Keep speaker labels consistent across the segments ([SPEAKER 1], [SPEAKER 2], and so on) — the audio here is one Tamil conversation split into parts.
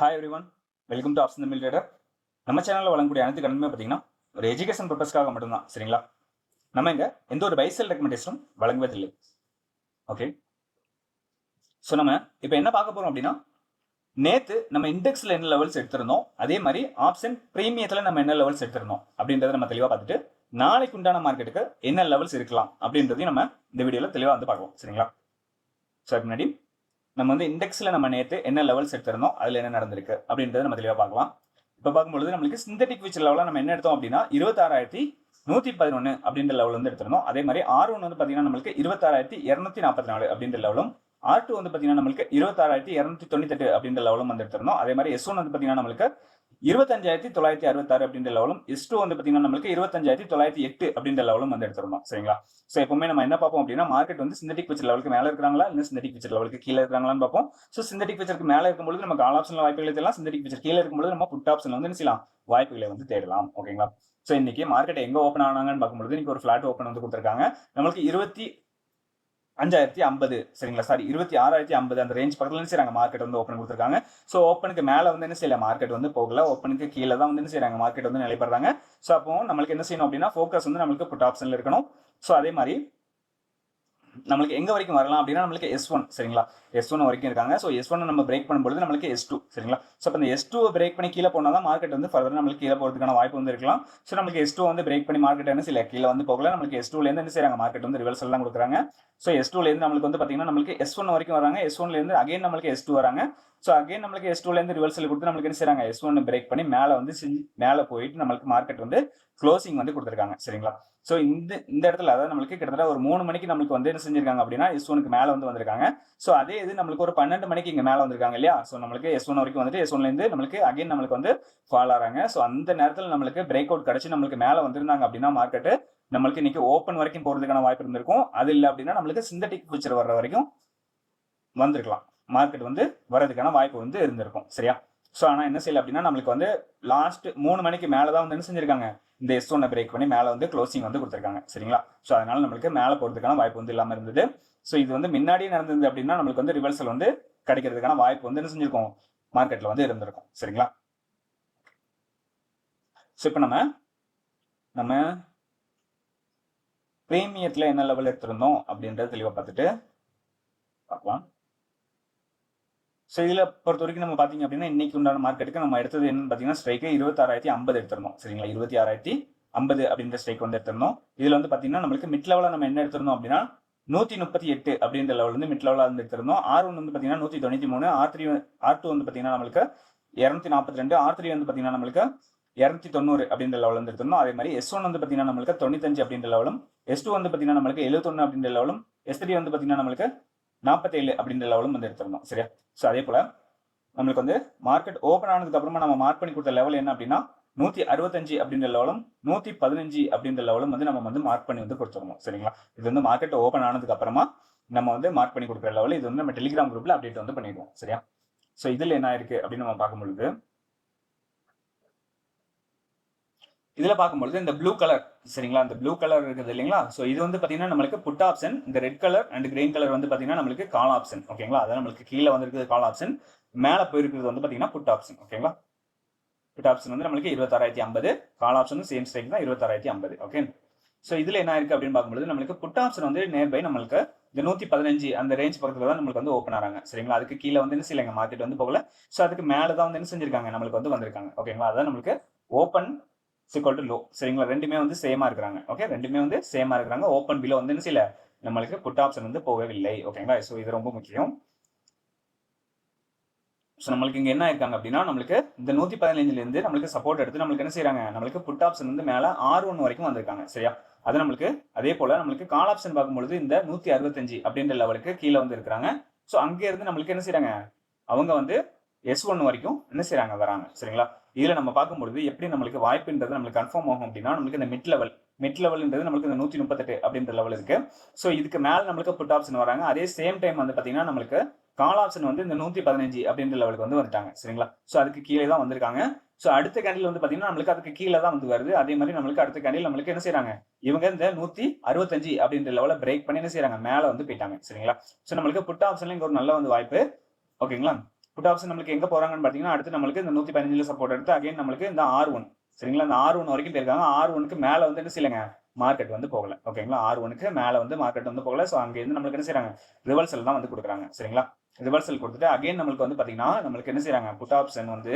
[SPEAKER 1] Hi everyone welcome to option Tamil trader நம்ம சேனலில் வழங்கக்கூடிய அனைத்து கடனுமே பார்த்தீங்கன்னா ஒரு எஜுகேஷன் பர்பஸ்க்காக மட்டும்தான் சரிங்களா? நம்ம இங்கே எந்த ஒரு பைசல் ரெக்கமெண்டேஷனும் வழங்குவதில்லை. ஓகே ஸோ நம்ம இப்போ என்ன பார்க்க போகிறோம் அப்படின்னா நேற்று நம்ம இண்டெக்ஸில் என்ன லெவல்ஸ் எடுத்திருந்தோம்? அதே மாதிரி ஆப்ஷன் ப்ரீமியத்தில் நம்ம என்ன லெவல்ஸ் எடுத்திருந்தோம்? அப்படின்றத நம்ம தெளிவாக பார்த்துட்டு நாளைக்கு உண்டான மார்க்கெட்டுக்கு என்ன லெவல்ஸ் இருக்கலாம் அப்படின்றதையும் நம்ம இந்த வீடியோவில் தெளிவாக வந்து பார்க்கலாம் சரிங்களா? ஸோ முன்னாடி நம்ம வந்து இண்டெக்ஸில் நம்ம நேற்று என்ன லெவல்ஸ் எடுத்திருந்தோம் அதில் என்ன நடந்திருக்கு அப்படின்றத நம்ம தெளிவாக பார்க்கலாம். இப்போ பார்க்கும்பொழுது நம்மளுக்கு சிந்தட்டிக் ஃபியூச்சர் லெவலில் நம்ம என்ன எடுத்தோம் அப்படின்னா இருபத்தாறாயிரத்தி நூற்றி பதினொன்று அப்படின்ற லெவல் வந்து எடுத்திருந்தோம். அதே மாதிரி ஆர் ஒன் வந்து பார்த்தீங்கன்னா நம்மளுக்கு இருபத்தாறாயிரத்தி இரநூத்தி நாற்பத்தி நாலு அப்படின்ற லெவலும் ஆர் டூ வந்து பார்த்தீங்கன்னா நம்மளுக்கு இருபத்தாறாயிரத்தி இரநூத்தி தொண்ணூத்தெட்டு அப்படின்ற லெவலும் வந்து எடுத்திருந்தோம். அதே மாதிரி எஸ் ஒன் வந்து பார்த்தீங்கன்னா நம்மளுக்கு இருபத்தஞ்சாயிரத்தி தொள்ளாயிரத்தி அறுபத்தாறு அப்படின்ற லெவலும் எஸ் டூ வந்து பார்த்தீங்கன்னா நம்மளுக்கு இருபத்தஞ்சாயிரத்தி தொள்ளாயிரத்தி எட்டு அப்படின்ற லெவலும் வந்து எடுத்துருந்தோம் சரிங்களா? ஸோ எப்பவுமே நம்ம என்ன பார்ப்போம் அப்படின்னா மார்க்கெட் வந்து சிந்தட்டிக் பிக்சர் லெவலுக்கு மேலே இருக்கிறாங்களா இல்லை சிந்தட்டிக் பிக்சர் லெவலுக்கு கீழே இருக்கிறாங்களான்னு பார்ப்போம். ஸோ சிந்தட்டிக் பிக்சருக்கு மேலே இருக்கும்போது நம்ம கால் ஆப்ஷனில் வாய்ப்புகளை தேடலாம். சிந்தட்டிக் பிக்சர் கீழே இருக்கும்போது நம்ம புட் ஆப்ஷன் வந்து செய்யலாம் வாய்ப்புகளை வந்து தேடலாம் ஓகேங்களா ஸோ இன்னைக்கு மார்க்கெட் எங்கே ஓப்பன் ஆனாங்கன்னு பார்க்கும்போது இன்னைக்கு ஒரு ஃபிளாட் ஓப்பன் வந்து கொடுத்துருக்காங்க. நம்மளுக்கு இருபத்தி அஞ்சாயிரத்தி ஐம்பது சரிங்களா? சாரி இருபத்தி ஆறாயிரத்தி ஐம்பது அந்த ரேஞ்ச் பக்கத்துல என்ன செய்றாங்க மார்க்கெட் வந்து ஓப்பன் கொடுத்துருக்காங்க. ஸோ ஓப்பனுக்கு மேலே வந்து என்ன செய்யல? மார்க்கெட் வந்து போகல. ஓப்பனுக்கு கீழே தான் வந்து என்ன செய்யறாங்க? மார்க்கெட் வந்து நிலைப்படுறாங்க ஸோ அப்போ நம்மளுக்கு என்ன செய்யணும் அப்படின்னா ஃபோக்கஸ் வந்து நம்மளுக்கு புட் ஆப்ஷனில் இருக்கணும். ஸோ அதே மாதிரி நம்மளுக்கு எங்கே வரைக்கும் வரலாம் அப்படின்னா நம்மளுக்கு எஸ் ஒன் சரிங்களா? எஸ் ஒன் வரைக்கும் இருக்காங்க. ஸோ எஸ் ஒன் நம்ம பிரேக் பண்ணும்போது நம்மளுக்கு எஸ் டூ சரிங்களா? ஸோ அப்போ இந்த எஸ் டூ பிரேக் பண்ணி கீழே போனால் தான் மார்க்கெட் வந்து ஃபர்தர் நம்மளுக்கு கீழே போகிறதுக்கான வாய்ப்பு வந்து இருக்கலாம். ஸோ நம்மளுக்கு எஸ் டூ வந்து பிரேக் பண்ணி மார்க்கெட் என்ன சில கீழே வந்து போகல. நம்மளுக்கு எஸ் டூலேருந்து என்ன செய்கிறாங்க மார்க்கெட் வந்து ரிவர்ஸ் எல்லாம் கொடுக்குறாங்க. ஸோ எஸ் டூலேருந்து நம்மளுக்கு வந்து பார்த்தீங்கன்னா நம்மளுக்கு எஸ் ஒன் வரைக்கும் வராங்க. எஸ் ஒன்லேருந்து அகைன் நம்மளுக்கு எஸ் டூ வராங்க. ஸோ அகைன் நம்மளுக்கு எஸ் டூலேருந்து ரிவர்சல் கொடுத்து நம்மளுக்கு என்ன செய்றாங்க? எஸ் ஒன் பிரேக் பண்ணி மேலே வந்து செஞ்சு மேலே போயிட்டு நம்மளுக்கு மார்க்கெட் வந்து க்ளோசிங் வந்து கொடுத்துருக்காங்க. சரிங்களா? ஸோ இந்த இந்த இடத்துல அதாவது நம்மளுக்கு கிட்டத்தட்ட ஒரு மூணு மணிக்கு நம்மளுக்கு வந்து என்ன செஞ்சிருக்காங்க அப்படின்னா எஸ் ஒனுக்கு மேலே வந்து வந்திருக்காங்க. ஸோ அதே இது நம்மளுக்கு ஒரு பன்னெண்டு மணிக்கு இங்கே மேலே வந்திருக்காங்க இல்லையா? ஸோ நம்மளுக்கு எஸ் ஒன் வரைக்கும் வந்துட்டு எஸ் ஒன்லேருந்து நம்மளுக்கு அகைன் நம்மளுக்கு வந்து ஃபால் ஆகிறாங்க ஸோ அந்த நேரத்தில் நம்மளுக்கு பிரேக் அவுட் கிடச்சி நம்மளுக்கு மேலே வந்திருந்தாங்க அப்படின்னா மார்க்கெட்டு நம்மளுக்கு இன்னைக்கு ஓப்பன் வரைக்கும் போகிறதுக்கான வாய்ப்பு இருந்திருக்கும். அது இல்லை அப்படின்னா நம்மளுக்கு சிந்தட்டிக் ஃபியூச்சர் வர்ற வரைக்கும் வந்திருக்கலாம். மார்க்கெட் வந்து வரதுக்கான வாய்ப்பு வந்து இருந்திருக்கும் சரியா? ஸோ ஆனால் என்ன செய்யல அப்படின்னா நம்மளுக்கு வந்து லாஸ்ட் மூணு மணிக்கு மேலே தான் வந்து என்ன செஞ்சிருக்காங்க? இந்த எஸ் ஒன்னை பிரேக் பண்ணி மேலே வந்து க்ளோசிங் வந்து கொடுத்துருக்காங்க சரிங்களா? ஸோ அதனால நம்மளுக்கு மேலே போகிறதுக்கான வாய்ப்பு வந்து இல்லாமல் இருந்தது. ஸோ இது வந்து முன்னாடியே நடந்தது அப்படின்னா நம்மளுக்கு வந்து ரிவர்சல் வந்து கிடைக்கிறதுக்கான வாய்ப்பு வந்து என்ன செஞ்சிருக்கோம்? மார்க்கெட்டில் வந்து இருந்திருக்கும் சரிங்களா? ஸோ இப்போ நம்ம நம்ம ப்ரீமியத்தில் என்ன லெவல் எடுத்திருந்தோம் அப்படின்றத தெளிவாக பார்த்துட்டு பார்க்கலாம். ஸோ இதில் பொறுத்த வரைக்கும் நம்ம பார்த்தீங்க அப்படின்னா இன்னைக்கு உண்டான மார்க்கெட்டுக்கு நம்ம எடுத்தது என்னன்னு பார்த்தீங்கன்னா ஸ்ட்ரைக்கு இருபத்தாறாயிரத்தி ஐம்பது எடுத்திருந்தோம். சரிங்களா? இருபத்தி ஆறாயிரத்தி ஐம்பது அப்படின்ற ஸ்ட்ரைக் வந்து எடுத்திருந்தோம். இதில் வந்து பார்த்தீங்கன்னா நம்மளுக்கு மிட் லெவலில் நம்ம என்ன எடுத்திருந்தோம் அப்படின்னா நூற்றி முப்பத்தி எட்டு அப்படின்ற லெவல் வந்து மிட் லெவலாக வந்து எடுத்திருந்தோம். ஆர் ஒன் வந்து பார்த்தீங்கன்னா நூற்றி தொண்ணூற்றி மூணு. ஆர் த்ரீ ஆர் டூ வந்து பார்த்தீங்கன்னா நம்மளுக்கு இரநூத்தி நாற்பத்தி ரெண்டு. ஆர் த்ரீ வந்து பார்த்தீங்கன்னா நம்மளுக்கு இரநூத்தி தொண்ணூறு அப்படின்ற லெவல் வந்து எடுத்திருந்தோம். அதே மாதிரி எஸ் ஒன் வந்து பார்த்தீங்கன்னா நம்மளுக்கு தொண்ணூத்தஞ்சு அப்படின்ற லெவலும் எஸ் டூ வந்து பார்த்தீங்கன்னா நம்மளுக்கு எழுபத்தொன்னு அப்படின்ற லெவலும் எஸ் த்ரீ வந்து பார்த்தீங்கன்னா நம்மளுக்கு நாற்பத்தேழு அப்படின்ற லெவலும் வந்து எடுத்திருந்தோம் சரியா? ஸோ அதே போல் நம்மளுக்கு வந்து மார்க்கெட் ஓப்பன் ஆனதுக்கு அப்புறமா நம்ம மார்க் பண்ணி கொடுத்த லெவல் என்ன அப்படின்னா நூற்றி அறுபத்தஞ்சு அப்படின்ற லெவலும் நூற்றி பதினஞ்சு அப்படின்ற லெவலும் வந்து நம்ம வந்து மார்க் பண்ணி வந்து கொடுத்துருவோம் சரிங்களா? இது வந்து மார்க்கெட் ஓப்பன் ஆனதுக்கு அப்புறமா நம்ம வந்து மார்க் பண்ணி கொடுக்குற லெவல் இது வந்து நம்ம டெலிகிராம் குரூப்பில் அப்டேட் வந்து பண்ணிடுவோம் சரியா? ஸோ இதில் என்ன ஆயிருக்கு அப்படின்னு நம்ம பார்க்கும்பொழுது இதில் பார்க்கும்பொழுது இந்த ப்ளூ கலர் சரிங்களா? இந்த ப்ளூ கலர் இருக்குது இல்லைங்களா? ஸோ இது வந்து பார்த்தீங்கன்னா நம்மளுக்கு புட் ஆப்ஷன் இந்த red colour and green colour வந்து பார்த்தீங்கன்னா நம்மளுக்கு கால் ஆப்ஷன் ஓகேங்களா? அதான் நம்மளுக்கு கீழே வந்திருக்குது கால் ஆப்ஷன் மேலே போயிருக்கிறது வந்து பார்த்தீங்கன்னா புட் ஆப்ஷன் ஓகேங்களா? புட் ஆப்ஷன் வந்து நம்மளுக்கு இருபத்தாறாயிரத்தி ஐம்பது கால் ஆப்ஷன் சேம் ஸ்ட்ரைக் தான் இருபத்தாறாயிரத்தி ஐம்பது ஓகே ஸோ இதில் என்ன இருக்குது அப்படின்னு பார்க்கும்போது நம்மளுக்கு புட் ஆப்ஷன் வந்து நேர்பை நம்மளுக்கு இந்த நூற்றி பதினஞ்சு அந்த ரேஞ்ச் பக்கத்தில் தான் நம்மளுக்கு வந்து ஓப்பன் ஆகிறாங்க சரிங்களா? அதுக்கு கீழே வந்து என்ன செய்யலைங்க? மார்க்கெட் வந்து போகல. ஸோ அதுக்கு மேலே தான் வந்து என்ன செஞ்சிருக்காங்க? நம்மளுக்கு வந்து வந்திருக்காங்க ஓகேங்களா? அதான் நம்மளுக்கு ஓப்பன் சிக்வல் டு லோ சரிங்களா? ரெண்டுமே வந்து சேமா இருக்கிறாங்க. ஓகே ரெண்டுமே வந்து சேமா இருக்கிறாங்க. ஓப்பன் பிலோ வந்து என்ன செய்யல? நம்மளுக்கு புட் ஆப்ஷன் வந்து போகவில்லை. ஓகேங்களா ஸோ இது ரொம்ப முக்கியம். ஸோ நம்மளுக்கு இங்கே என்ன இருக்காங்க அப்படின்னா நம்மளுக்கு இந்த நூற்றி பதினஞ்சுலேருந்து நம்மளுக்கு சப்போர்ட் எடுத்து நம்மளுக்கு என்ன செய்கிறாங்க நம்மளுக்கு புட் ஆப்ஷன் வந்து மேலே ஆறு ஒன்று வரைக்கும் வந்திருக்காங்க. சரியா? அது நம்மளுக்கு அதே போல் நம்மளுக்கு கால் ஆப்ஷன் பார்க்கும்பொழுது இந்த நூற்றி அறுபத்தஞ்சு அப்படின்ற லெவலுக்கு கீழே வந்து இருக்கிறாங்க. ஸோ அங்கே இருந்து நம்மளுக்கு என்ன செய்கிறாங்க அவங்க வந்து எஸ் ஒன் வரைக்கும் என்ன செய்கிறாங்க வராங்க. சரிங்களா? இதில் நம்ம பார்க்கும்பொழுது எப்படி நம்மளுக்கு வாய்ப்புன்றது நம்மளுக்கு கன்ஃபார்ம் ஆகும் அப்படின்னா நம்மளுக்கு இந்த மிட் லெவல் மிட் லெவல்ன்றது நம்மளுக்கு இந்த நூற்றி முப்பத்தெட்டு அப்படின்ற லெவல் இருக்கு. ஸோ இதுக்கு மேலே நம்மளுக்கு புட் ஆப்ஷன் வராங்க. அதே சேம் டைம் வந்து பார்த்தீங்கன்னா நம்மளுக்கு கால் ஆப்ஷன் வந்து இந்த நூற்றி பதினஞ்சு அப்படின்ற லெவலுக்கு வந்து வந்துட்டாங்க. சரிங்களா? ஸோ அதுக்கு கீழே தான் வந்திருக்காங்க. ஸோ அடுத்த கேண்டில் வந்து பார்த்தீங்கன்னா நம்மளுக்கு அதுக்கு கீழே தான் வந்து வருது. அதே மாதிரி நம்மளுக்கு அடுத்த கேண்டில் நம்மளுக்கு என்ன செய்யறாங்க இவங்க இந்த நூற்றி அறுபத்தஞ்சு அப்படின்ற லெவலில் பிரேக் பண்ணி என்ன செய்யறாங்க மேலே வந்து போயிட்டாங்க. சரிங்களா? ஸோ நம்மளுக்கு புட் ஆப்ஷன்ல இங்கே ஒரு நல்ல வந்து வாய்ப்பு. ஓகேங்களா புட் ஆப்ஷன் நம்மளுக்கு எங்க போறாங்கன்னு பாத்தீங்கன்னா அடுத்து நம்மளுக்கு இந்த நூத்தி பதினஞ்சுல சப்போர்ட் எடுத்து அகைன் நம்மளுக்கு இந்த ஆர் ஒன் சரிங்களா? இந்த ஆர் ஒன் வரைக்கும் போயிருக்காங்க. ஆர் ஒனுக்கு மேல வந்து என்ன செய்யலைங்க? மார்க்கெட் வந்து போகல. ஓகேங்களா ஆர் ஒனுக்கு மேல வந்து மார்க்கெட் வந்து போகல. ஸோ அங்க இருந்து நம்மளுக்கு என்ன செய்யறாங்க? ரிவர்சல் தான் வந்து கொடுக்குறாங்க. சரிங்களா? ரிவர்சல் கொடுத்துட்டு அகைன் நம்மளுக்கு வந்து பாத்தீங்கன்னா நம்மளுக்கு என்ன செய்யறாங்க? புட் ஆப்ஷன் வந்து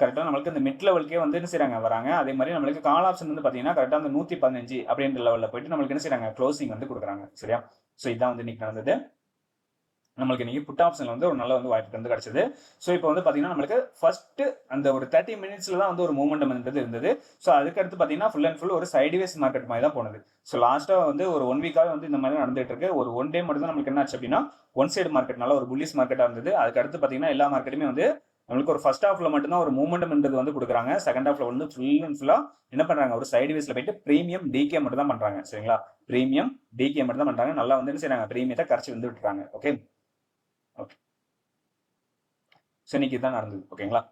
[SPEAKER 1] கரெக்டாக நம்மளுக்கு இந்த மிட் லெவலுக்கே வந்து என்ன செய்யறாங்க? வராங்க. அதே மாதிரி நம்மளுக்கு கால் ஆப்ஷன் வந்து பார்த்தீங்கன்னா கரெக்டாக அந்த நூற்றி பதினஞ்சு அப்படின்ற லெவலில் போயிட்டு நம்மளுக்கு என்ன செய்யறாங்க? க்ளோசிங் வந்து கொடுக்குறாங்க. சரியா? ஸோ இதான் வந்து இன்னைக்கு நடந்தது. நம்மளுக்கு இன்றைக்கி புட் ஆப்ஷன்ல வந்து ஒரு நல்ல வந்து வாய்ப்பு வந்து கிடச்சிது. ஸோ இப்போ வந்து பார்த்தீங்கன்னா நம்மளுக்கு ஃபஸ்ட்டு அந்த ஒரு தேர்ட்டி மினிட்ஸில் தான் வந்து ஒரு மூமெண்டம் வந்து இருந்தது. ஸோ அதுக்கடுத்து பார்த்தீங்கன்னா ஃபுல் அண்ட் ஃபுல் ஒரு சைடுவேஸ் மார்க்கெட் மாதிரி தான் போனது. ஸோ லாஸ்ட்டாக வந்து ஒரு ஒன் வீக்காக வந்து இந்த மாதிரி நடந்துட்டு இருக்கு. ஒரு ஒன் டே மட்டும் தான் நம்மளுக்கு என்ன ஆச்சு அப்படின்னா ஒன் சைடு மார்க்கெட்னால ஒரு புல்லிஸ் மார்க்கெட்டாக இருந்தது. அதுக்கு அடுத்து பார்த்தீங்கன்னா எல்லா மார்க்கெட்டுமே வந்து நம்மளுக்கு ஒரு ஃபர்ஸ்ட் ஹாஃப்ல மட்டும்தான் ஒரு மூமெண்ட்ன்றது வந்து கொடுக்குறாங்க. செகண்ட் ஹாஃப்ல வந்து ஃபுல் அண்ட் ஃபுல்லா என்ன பண்றாங்க? ஒரு சைடு வேஸ்ல போயிட்டு ப்ரீமியம் டிகே மட்டும் தான் பண்றாங்க. சரிங்களா? ப்ரீமியம் டிகே மட்டும் தான் பண்றாங்க. நல்லா வந்து என்ன செய்யறாங்க ப்ரீமியத்தை கரைச்சி வந்து விட்டுறாங்க. ஓகே ஓகே ஸோ இன்னைக்கு நடந்தது ஓகேங்களா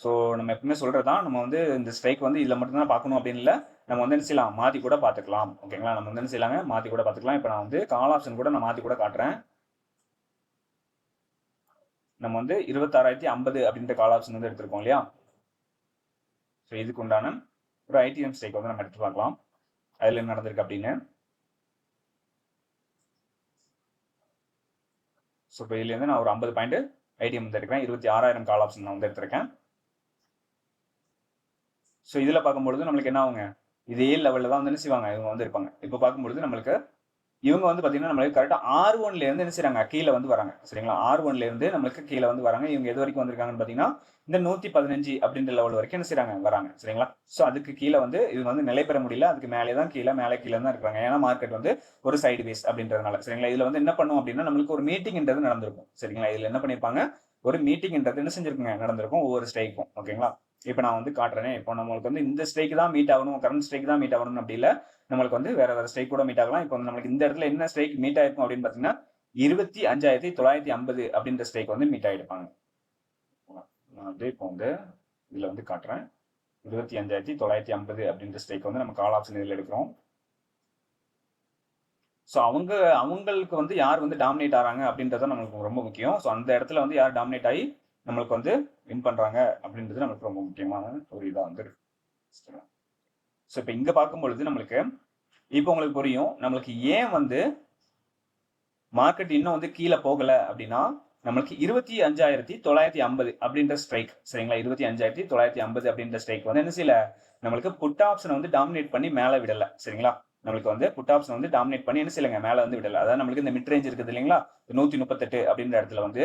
[SPEAKER 1] ஸோ நம்ம எப்பவுமே சொல்றதுதான் நம்ம வந்து இந்த ஸ்ட்ரைக் வந்து இதில் மட்டும்தான் பார்க்கணும் அப்படின்னு இல்லை. நம்ம வந்து என்ன செய்யலாம்? மாற்றி கூட பார்த்துக்கலாம் ஓகேங்களா நம்ம வந்து என்ன செய்யலாங்க? மாற்றி கூட பார்த்துக்கலாம். இப்போ நான் வந்து கால் ஆப்ஷன் கூட நான் மாற்றி கூட காட்டுறேன். நம்ம வந்து இருபத்தாறாயிரத்தி ஐம்பது அப்படின்ற கால் ஆப்ஷன் வந்து எடுத்திருக்கோம் இல்லையா? ஸோ இதுக்கு உண்டான ஒரு ஐடிஎம் ஸ்ட்ரைக் வந்து நம்ம எடுத்து பார்க்கலாம். அதில் நடந்திருக்கு அப்படின்னு? ஸோ இப்போ இதுலேருந்து நான் ஒரு ஐம்பது பாயிண்ட் ஐடிஎம் வந்து எடுக்கிறேன் இருபத்தி ஆறாயிரம் கால் ஆப்ஷன் நான் வந்து எடுத்திருக்கேன் ஸோ இதில் பார்க்கும்பொழுது நம்மளுக்கு என்ன ஆகுங்க? இதே லெவலில் தான் வந்து என்ன செய்வாங்க? இவங்க வந்து இருப்பாங்க இப்போ பார்க்கும்பொழுது நம்மளுக்கு இவங்க வந்து பார்த்தீங்கன்னா நம்மளுக்கு கரெக்டாக ஆர் ஒன்லேருந்து என்ன செய்கிறாங்க கீழே வந்து வராங்க. சரிங்களா? ஆர் ஒன்லேருந்து நம்மளுக்கு கீழே வந்து வராங்க. இவங்க எது வரைக்கும் வந்திருக்காங்கன்னு பார்த்தீங்கன்னா இந்த நூற்றி பதினஞ்சு அப்படின்ற லெவல் வரைக்கும் என்ன செய்கிறாங்க வராங்க. சரிங்களா? ஸோ அதுக்கு கீழே வந்து இவங்க வந்து நிலை பெற முடியல. அதுக்கு மேலே தான் கீழே மேலே கீழே தான் இருக்காங்க. ஏன்னா மார்க்கெட் வந்து ஒரு சைடு வேஸ் அப்படின்றதுனால. சரிங்களா? இதில் வந்து என்ன பண்ணும் அப்படின்னா நம்மளுக்கு ஒரு மீட்டிங்ன்றது நடந்திருக்கும். சரிங்களா? இதில் என்ன பண்ணிருப்பாங்க? ஒரு மீட்டிங்ன்றது என்ன செஞ்சிருக்குங்க? நடந்திருக்கும் ஒவ்வொரு ஸ்ட்ரைக்கும் ஓகேங்களா? இப்போ நான் வந்து காட்டுறேன். இப்போ நம்மளுக்கு வந்து இந்த ஸ்ட்ரைக்கு தான் மீட் ஆகணும். கரண்ட் ஸ்ட்ரைக் தான் மீட் ஆகணும் அப்படி இல்லை. நம்மளுக்கு வந்து வேற வேற ஸ்ட்ரைக் கூட மீட் ஆகலாம். இப்போ வந்து நம்மளுக்கு இந்த இடத்துல என்ன ஸ்ட்ரைக் மீட் ஆயிருக்கும் அப்படின்னு பார்த்தீங்கன்னா இருபத்தி அஞ்சாயிரத்தி தொள்ளாயிரத்தி ஐம்பது அப்படின்ற ஸ்ட்ரைக் வந்து மீட் ஆயிருப்பாங்க. நான் வந்து இப்போ வந்து இதுல வந்து காட்டுறேன். இருபத்தி அஞ்சாயிரத்தி தொள்ளாயிரத்தி ஐம்பது அப்படின்ற ஸ்ட்ரைக் வந்து நம்ம கால் ஆப்ஷன் இதில் எடுக்கிறோம். ஸோ அவங்க அவங்களுக்கு வந்து யார் வந்து டாமினேட் ஆறாங்க அப்படின்றது நம்மளுக்கு ரொம்ப முக்கியம். ஸோ அந்த இடத்துல வந்து யார் டாமினேட் ஆகி நம்மளுக்கு வந்து வின் பண்ணுறாங்க அப்படின்றது நம்மளுக்கு ரொம்ப முக்கியமான ஒரு இதாக வந்து இருக்கு. ஸோ இப்போ இங்கே பார்க்கும் பொழுது நம்மளுக்கு இப்போ உங்களுக்கு புரியும். நம்மளுக்கு ஏன் வந்து மார்க்கெட் இன்னும் வந்து கீழே போகலை அப்படின்னா நம்மளுக்கு இருபத்தி அஞ்சாயிரத்தி தொள்ளாயிரத்தி ஐம்பது அப்படின்ற ஸ்ட்ரைக் சரிங்களா? இருபத்தி அஞ்சாயிரத்தி தொள்ளாயிரத்தி ஐம்பது அப்படின்ற ஸ்ட்ரைக் வந்து என்ன செய்யல? நம்மளுக்கு புட் ஆப்ஷனை வந்து டாமினேட் பண்ணி மேலே விடலை. சரிங்களா? நம்மளுக்கு வந்து புட் ஆப்ஷன் வந்து டாமினேட் பண்ணி என்ன செய்யலைங்க? மேலே வந்து விடலை. அதாவது நம்மளுக்கு இந்த மிட் ரேஞ்ச் இருக்குது இல்லைங்களா? நூற்றி முப்பத்தெட்டு அப்படின்ற இடத்துல வந்து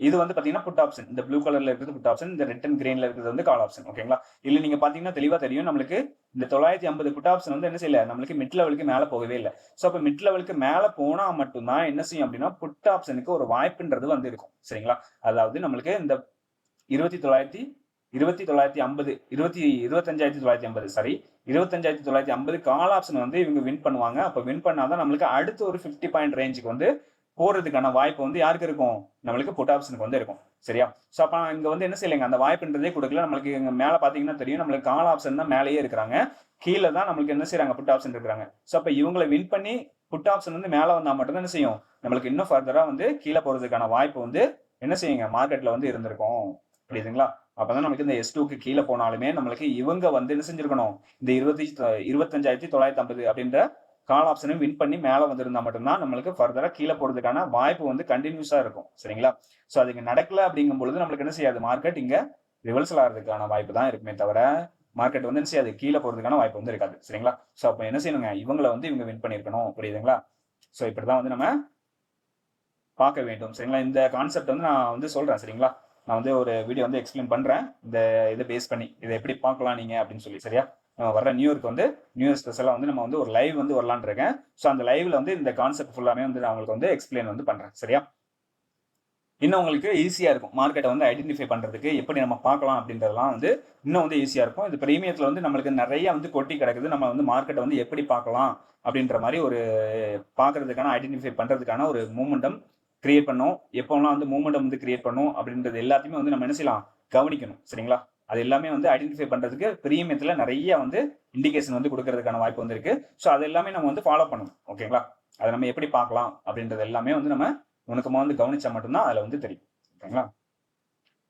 [SPEAKER 1] இது வந்து பாத்தீங்கன்னா புட் ஆப்ஷன் இந்த ப்ளூ கலர்ல இருக்கிறது புட் ஆப்ஷன் இந்த ரெட் அண்ட் கிரீன்ல இருக்கிறது வந்து கால் ஆப்ஷன் ஓகேங்களா இல்ல நீங்க பாத்தீங்கன்னா தெளிவா தெரியும் நம்மளுக்கு இந்த தொள்ளாயிரத்தி ஐம்பது புட் ஆப்ஷன் வந்து என்ன செய்யல நம்மளுக்கு மிட் லெவலுக்கு மேல போகவே இல்லை. ஸோ அப்ப மிட் லெவலுக்கு மேல போனா மட்டும்தான் என்ன செய்யும் அப்படின்னா புட் ஆப்ஷனுக்கு ஒரு வாய்ப்புன்றது வந்து இருக்கும் சரிங்களா? அதாவது நம்மளுக்கு இந்த இருபத்தி தொள்ளாயிரத்தி இருபத்தி தொள்ளாயிரத்தி ஐம்பது இருபத்தி இருபத்தஞ்சாயிரத்தி தொள்ளாயிரத்தி ஐம்பது சாரி இருபத்தஞ்சாயிரத்தி தொள்ளாயிரத்தி ஐம்பது கால் ஆப்ஷன் வந்து இவங்க வின் பண்ணுவாங்க. அப்போ வின் பண்ணாதான் நம்மளுக்கு அடுத்து ஒரு ஃபிஃப்டி பாயிண்ட் ரேஞ்சுக்கு வந்து போறதுக்கான வாய்ப்பு வந்து யாருக்கு இருக்கும்? நம்மளுக்கு புட் ஆப்ஷனுக்கு வந்து இருக்கும். சரியா? ஸோ அப்போ இங்கே வந்து என்ன செய்யலைங்க? அந்த வாய்ப்புன்றதே கொடுக்கல. நம்மளுக்கு இங்க மேலே பார்த்தீங்கன்னா தெரியும். நம்மளுக்கு கால் ஆப்ஷன் தான் மேலேயே இருக்கிறாங்க. கீழே தான் நம்மளுக்கு என்ன செய்யறாங்க புட் ஆப்ஷன் இருக்கிறாங்க. ஸோ அப்போ இவங்களை வின் பண்ணி புட் ஆப்ஷன் வந்து மேலே வந்தால் மட்டும்தான் என்ன செய்யும்? நம்மளுக்கு இன்னும் ஃபர்தராக வந்து கீழே போறதுக்கான வாய்ப்பு வந்து என்ன செய்யுங்க? மார்க்கெட்ல வந்து இருந்திருக்கும். புரியுதுங்களா? அப்பதான் நமக்கு இந்த எஸ் டூக்கு கீழே போனாலுமே நம்மளுக்கு இவங்க வந்து என்ன செஞ்சிருக்கணும்? இந்த இருபத்தி இருபத்தஞ்சாயிரத்தி தொள்ளாயிரத்தி ஐம்பது அப்படின்ற கால் ஆப்ஷனையும் வின் பண்ணி மேலே வந்திருந்தா மட்டும்தான் நம்மளுக்கு ஃபர்தராக கீழே போகிறதுக்கான வாய்ப்பு வந்து கண்டினியூஸாக இருக்கும். சரிங்களா? ஸோ அது இங்கே நடக்கல அப்படிங்கும் பொழுது நம்மளுக்கு என்ன செய்யாது? மார்க்கெட் இங்கே ரிவர்சல் ஆகிறதுக்கான வாய்ப்பு தான் இருக்குமே தவிர மார்க்கெட் வந்து என்ன செய்யாது? கீழே போகிறதுக்கான வாய்ப்பு வந்து இருக்காது. சரிங்களா? ஸோ அப்போ என்ன செய்யணுங்க? இவங்களை வந்து இவங்க வின் பண்ணியிருக்கணும். புரியுதுங்களா? ஸோ இப்படி தான் வந்து நம்ம பார்க்க வேண்டும். சரிங்களா? இந்த கான்செப்ட் வந்து நான் வந்து சொல்கிறேன் சரிங்களா? நான் வந்து ஒரு வீடியோ வந்து எக்ஸ்பிளைன் பண்ணுறேன் இந்த இதை பேஸ் பண்ணி இதை எப்படி பார்க்கலாம் நீங்கள் அப்படின்னு சொல்லி. சரியா? வர நியூயர்க்கு வந்து நியூ இயர் ஸ்பெஷலாக வந்து நம்ம வந்து ஒரு லைவ் வந்து வரலான் இருக்கேன். ஸோ அந்த லைவ்ல வந்து இந்த கான்செப்ட் ஃபுல்லாமே வந்து நான் உங்களுக்கு வந்து எக்ஸ்பிளைன் வந்து பண்ணுறேன் சரியா? இன்னும் உங்களுக்கு ஈஸியாக இருக்கும். மார்க்கெட்டை வந்து ஐடென்டிஃபை பண்ணுறதுக்கு எப்படி நம்ம பார்க்கலாம் அப்படின்றதெல்லாம் வந்து இன்னும் வந்து ஈஸியாக இருக்கும். இது ப்ரீமியத்தில் வந்து நம்மளுக்கு நிறைய வந்து கொட்டி கிடக்குது. நம்ம வந்து மார்க்கெட்டை வந்து எப்படி பார்க்கலாம் அப்படின்ற மாதிரி ஒரு பார்க்கறதுக்கான ஐடென்டிஃபை பண்ணுறதுக்கான ஒரு மூமெண்டம் கிரியேட் பண்ணும். எப்போலாம் வந்து மூமெண்டம் வந்து கிரியேட் பண்ணும் அப்படின்றது எல்லாத்தையுமே வந்து நம்ம என்ன செய்யலாம்? கவனிக்கணும். சரிங்களா? அது எல்லாமே வந்து ஐடென்டிஃபை பண்ணுறதுக்கு ப்ரீமியத்தில் நிறைய வந்து இண்டிகேஷன் வந்து கொடுக்கறதுக்கான வாய்ப்பு வந்து ஸோ அது எல்லாமே நம்ம வந்து ஃபாலோ பண்ணணும். ஓகேங்களா அதை நம்ம எப்படி பார்க்கலாம்? அப்படின்றது எல்லாமே வந்து நம்ம நுணுக்கமாக வந்து கவனிச்சா மட்டும்தான் அதில் வந்து தெரியும். ஓகேங்களா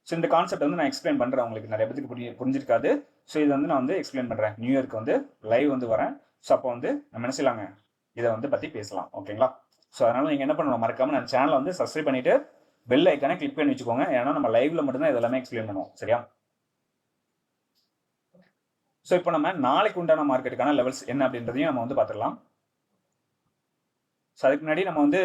[SPEAKER 1] ஸோ இந்த கான்செப்ட் வந்து நான் எக்ஸ்பிளைன் பண்ணுறேன் உங்களுக்கு நிறைய பேருக்கு புரிய புரிஞ்சிருக்காது. ஸோ இது வந்து நான் வந்து எக்ஸ்பிளைன் பண்ணுறேன் நியூ இயர்க்கு வந்து லைவ் வந்து வரேன். ஸோ அப்போ வந்து நம்ம என்ன செய்யலாங்க? இதை வந்து பற்றி பேசலாம். ஓகேங்களா ஸோ அதனால் நீங்கள் என்ன பண்ணணும்? மறக்காமல் நான் சேனலை வந்து சப்ஸ்கிரைப் பண்ணிவிட்டு பெல் ஐக்கானே கிளிக் பண்ணி வச்சுக்கோங்க. ஏன்னா நம்ம லைவ்ல மட்டும்தான் இதெல்லாமே எக்ஸ்பிளைன் பண்ணுவோம். சரியா? ஸோ இப்போ நம்ம நாளைக்கு உண்டான மார்க்கெட்டுக்கான லெவல்ஸ் என்ன அப்படின்றதையும் நம்ம வந்து பார்த்துக்கலாம் ஸோ அதுக்கு முன்னாடி நம்ம வந்து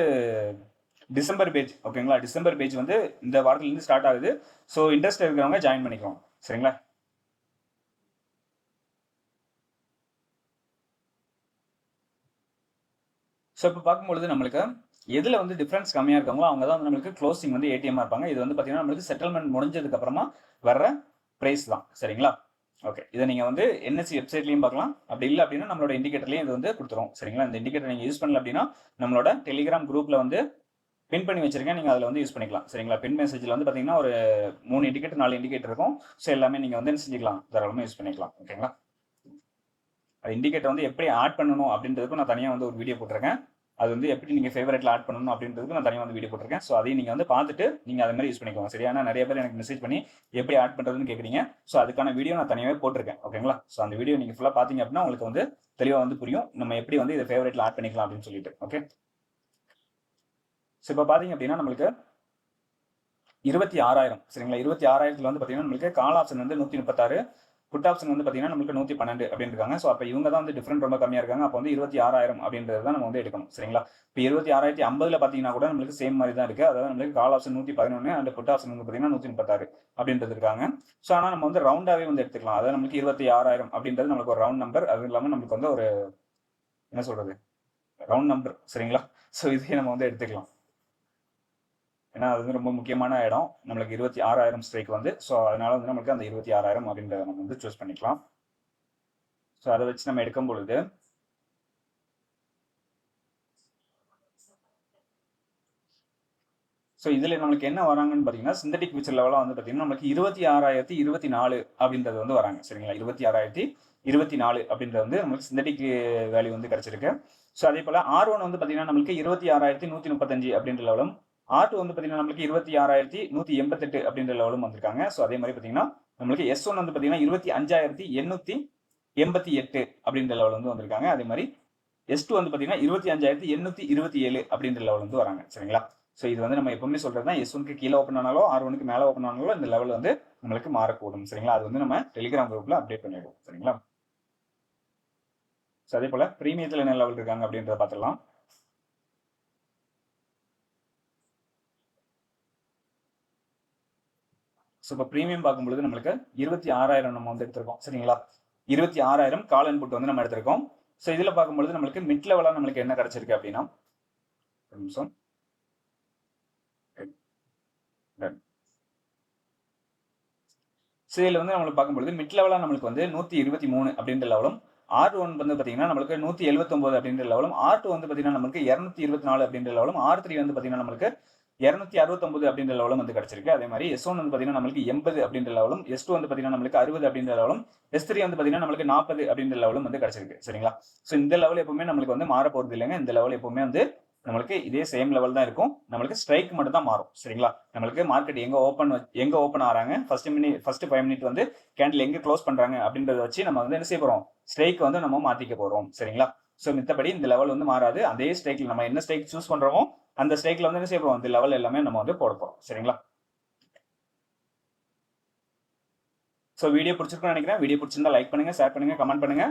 [SPEAKER 1] டிசம்பர் பேஜ் ஓகேங்களா டிசம்பர் பேஜ் வந்து இந்த வாரத்துலேருந்து ஸ்டார்ட் ஆகுது. ஸோ இன்ட்ரெஸ்ட் இருக்கிறவங்க ஜாயின் பண்ணிக்கலாம். சரிங்களா? ஸோ இப்போ பார்க்கும்பொழுது நம்மளுக்கு எதில் வந்து டிஃப்ரென்ஸ் கம்மியாக இருக்காங்களோ அவங்க தான் வந்து நம்மளுக்கு க்ளோசிங் வந்து ஏடிஎம்மாக இருப்பாங்க. இது வந்து பார்த்தீங்கன்னா நம்மளுக்கு செட்டில்மெண்ட் முடிஞ்சதுக்கப்புறமா வர்ற ப்ரைஸ் தான். சரிங்களா? ஓகே இதை நீங்கள் வந்து என்எஸ்சி வெப்சைட்லையும் பார்க்கலாம். அப்படி இல்லை அப்படின்னா நம்மளோட இண்டிகேட்டர்லையும் இது வந்து கொடுத்துரும். சரிங்களா? இந்த இண்டிகேட்டர் நீங்கள் யூஸ் பண்ணல அப்படின்னா நம்மளோட டெலிகிராம் குரூப்பில் வந்து பின் பண்ணி வச்சிருக்கேன். நீங்கள் அதில் வந்து யூஸ் பண்ணிக்கலாம். சரிங்களா? பின் மெசேஜில் வந்து பார்த்தீங்கன்னா ஒரு மூணு இண்டிகேட்டர் நாலு இண்டிகேட்டர் இருக்கும். ஸோ எல்லாமே நீங்கள் வந்து என்ன செஞ்சுக்கலாம்? தாராளமாக யூஸ் பண்ணிக்கலாம். ஓகேங்களா அது இண்டிகேட்டர் வந்து எப்படி ஆட் பண்ணணும் அப்படின்றதுக்கும் நான் தனியாக வந்து ஒரு வீடியோ போட்டிருக்கேன். அது வந்து எப்படி நீங்கள் ஃபேவரட்டில் ஆட் பண்ணணும் அப்படின்றதுக்கு நான் தனியாக வந்து வீடியோ போட்டிருக்கேன். ஸோ அதையும் நீங்கள் வந்து பார்த்துட்டு நீங்கள் அது மாதிரி யூஸ் பண்ணிக்கோங்க. சரியா? ஏன்னா நிறைய பேர் எனக்கு மெசேஜ் பண்ணி எப்படி ஆட் பண்ணுறதுன்னு கேட்குறீங்க ஸோ அதுக்கான வீடியோ நான் தனியாகவே போட்டிருக்கேன். ஓகேங்களா ஸோ அந்த வீடியோ நீங்கள் ஃபுல்லாக பார்த்தீங்க அப்படின்னா உங்களுக்கு வந்து தெளிவாக வந்து புரியும். நம்ம எப்படி வந்து இதை ஃபேவரட்டில் ஆட் பண்ணிக்கலாம் அப்படின்னு சொல்லிட்டு. ஓகே ஸோ இப்போ பார்த்தீங்க அப்படின்னா நம்மளுக்கு இருபத்தி ஆறாயிரம். சரிங்களா? இருபத்தி ஆறாயிரத்துல வந்து பார்த்தீங்கன்னா நம்மளுக்கு கால் ஆப்ஷன் வந்து நூற்றி முப்பத்தாறு புட் ஆப்ஷன் வந்து பார்த்தீங்கன்னா நம்மளுக்கு நூற்றி பன்னெண்டு அப்படின்னு இருக்காங்க ஸோ அப்போ இவங்க தான் வந்து டிஃப்ரெண்ட் ரொம்ப கம்மியாக இருக்காங்க. அப்போ வந்து இருபத்தி ஆறாயிரம் அப்படின்றது தான் நம்ம வந்து எடுக்கணும். சரிங்களா? இப்போ இருபத்தி ஆறாயிரத்தி ஐம்பதுல பார்த்தீங்கன்னா கூட நம்மளுக்கு சேம் மாதிரி தான் இருக்குது அதாவது நம்மளுக்கு கால் ஆப்ஷன் நூற்றி பதினொன்று அண்ட் புட் ஆப்ஷன் வந்து பார்த்தீங்கன்னா நூற்றி முப்பத்தாறு அப்படின்றது இருக்காங்க. ஸோ ஆனால் நம்ம வந்து ரவுண்டாகவே வந்து எடுத்துக்கலாம். அதாவது நம்மளுக்கு இருபத்தி ஆறாயிரம் அப்படின்றது நம்மளுக்கு ஒரு ரவுண்ட் நம்பர் அது இல்லாமல் நம்மளுக்கு வந்து ஒரு என்ன சொல்கிறது ரவுண்ட் நம்பர் சரிங்களா? ஸோ இதையே நம்ம வந்து எடுத்துக்கலாம். ஏன்னா அது வந்து ரொம்ப முக்கியமான இடம். நம்மளுக்கு இருபத்தி ஆறாயிரம் ஸ்ட்ரைக் வந்து ஸோ அதனால வந்து நம்மளுக்கு அந்த இருபத்தி ஆறாயிரம் அப்படின்றத நம்ம வந்து சூஸ் பண்ணிக்கலாம். ஸோ அதை வச்சு நம்ம எடுக்கும் பொழுது ஸோ இதில் நம்மளுக்கு என்ன வராங்கன்னு பார்த்தீங்கன்னா சிந்தட்டிக் ஃபியூச்சர் லெவலாக வந்து பார்த்தீங்கன்னா நம்மளுக்கு இருபத்தி ஆறாயிரத்தி இருபத்தி நாலு அப்படின்றது வந்து வராங்க. சரிங்களா? இருபத்தி ஆறாயிரத்தி இருபத்தி நாலு அப்படின்றது வந்து நம்மளுக்கு சிந்தட்டிக் வேல்யூ வந்து கிடச்சிருக்கு. ஸோ அதே போல் ஆர் ஒன் வந்து பார்த்தீங்கன்னா நம்மளுக்கு இருபத்தி ஆறாயிரத்தி நூற்றி முப்பத்தஞ்சு அப்படின்ற லெவலும் ஆட்டு வந்து பார்த்தீங்கன்னா நம்மளுக்கு இருபத்தி ஆறாயிரத்தி நூற்றி எண்பத்தெட்டு அப்படின்ற லெவலும் வந்திருக்காங்க. ஸோ அதே மாதிரி பார்த்தீங்கன்னா நம்மளுக்கு எஸ் ஒன் வந்து பார்த்தீங்கன்னா இருபத்தி அஞ்சாயிரத்தி எண்ணூற்றி எண்பத்தி எட்டு அப்படின்ற லெவல் வந்து வந்திருக்காங்க. அதே மாதிரி எஸ் டூ வந்து பார்த்தீங்கன்னா இருபத்தி அஞ்சாயிரத்தி எண்ணூற்றி இருபத்தி ஏழு அப்படின்ற லெவல் வந்து வராங்க. சரிங்களா? ஸோ இது வந்து நம்ம எப்பவுமே சொல்றது தான். எஸ் ஒனுக்கு கீழே ஓப்பன் ஆனாலோ ஆர் ஒனுக்கு மேலே ஓப்பன் ஆனாலோ இந்த லெவல் வந்து நம்மளுக்கு மாறக்கூடும். சரிங்களா? அது வந்து நம்ம டெலிகிராம் குரூப்ல அப்டேட் பண்ணிடுவோம். சரிங்களா? ஸோ அதே போல ப்ரீமியத்தில் என்ன லெவல் இருக்காங்க அப்படின்றத பார்த்துடலாம். ஸோ இப்போ ப்ரீமியம் பார்க்கும்பொழுது நம்மளுக்கு இருபத்தி ஆறாயிரம் நம்ம வந்து எடுத்திருக்கோம். சரிங்களா? இருபத்தி ஆறாயிரம் கால் இன்புட் வந்து நம்ம எடுத்திருக்கோம். ஸோ இதில் பார்க்கும்பொழுது நம்மளுக்கு மிட் லெவலாக நம்மளுக்கு என்ன கிடைச்சிருக்கு அப்படின்னா ஒரு நிமிஷம். ஸோ இதில் வந்து நம்மளுக்கு பார்க்கும்பொழுது மிட் லெவலாக நம்மளுக்கு வந்து நூற்றி இருபத்தி மூணு அப்படின்ற லெவலும் ஆர் ஒன் வந்து பார்த்தீங்கன்னா நம்மளுக்கு நூற்றி எழுபத்தொம்போது அப்படின்ற லெவலும் ஆர் டூ வந்து பார்த்தீங்கன்னா நம்மளுக்கு இரநூத்தி இருபத்தி நாலு அப்படின்ற லெவலும் ஆர் த்ரீ வந்து பார்த்தீங்கன்னா நம்மளுக்கு இரநூத்தி அறுபத்தொம்பது அப்படின்ற லெவலும் வந்து கிடைச்சிருக்கு. அதே மாதிரி எஸ் ஒன் வந்து பார்த்தீங்கன்னா நம்மளுக்கு எண்பது அப்படின்ற லெவலும் எஸ் டூ வந்து பார்த்தீங்கன்னா நம்மளுக்கு அறுபது அப்படின்ற லெவலும் எஸ் த்ரீ வந்து பார்த்தீங்கன்னா நம்மளுக்கு நாற்பது அப்படின்ற லெவலும் வந்து கிடைச்சிருக்கு. சரிங்களா? ஸோ இந்த லெவல் எப்பவுமே நம்மளுக்கு வந்து மாற போகிறது இல்லைங்க. இந்த லெவல் எப்பவுமே வந்து நம்மளுக்கு இதே சேம் லெவல் தான் இருக்கும். நம்மளுக்கு ஸ்ட்ரைக் மட்டும் தான் மாறும். சரிங்களா? நம்மளுக்கு மார்க்கெட் எங்க ஓப்பன் எங்க open ஆறாங்க? First minute first five minute வந்து கேண்டில் எங்க க்ளோஸ் பண்றாங்க அப்படின்றத வச்சு நம்ம வந்து என்ன செய்ய போறோம்? ஸ்ட்ரைக் வந்து நம்ம மாத்திக்க போறோம். சரிங்களா? ஸோ மித்தபடி இந்த லெவல் வந்து மாறாது. அதே ஸ்ட்ரைக்ல நம்ம என்ன ஸ்ட்ரைக் சூஸ் பண்றோமோ அந்த ஸ்டேக்ல வந்து என்ன செய்ய போறோம்? அந்த லெவல் எல்லாமே நம்ம வந்து போட போறோம். சரிங்களா? ஸோ வீடியோ பிடிச்சிருக்குன்னு நினைக்கிறேன். வீடியோ பிடிச்சிருந்தா லைக் பண்ணுங்க ஷேர் பண்ணுங்க கமெண்ட் பண்ணுங்க.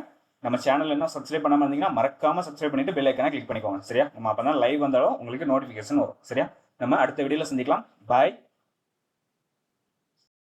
[SPEAKER 1] நம்ம சேனல் என்ன சப்ஸ்கிரைப் பண்ணாம இருந்தீங்கன்னா மறக்காம சப்ஸ்கிரைப் பண்ணிட்டு பெல் ஐக்கனை கிளிக் பண்ணிக்கோங்க. சரியா? நம்ம அப்போ தான் லைவ் வந்தாலும் உங்களுக்கு நோட்டிஃபிகேஷன் வரும். சரியா? நம்ம அடுத்த வீடியோல சந்திக்கலாம். பாய்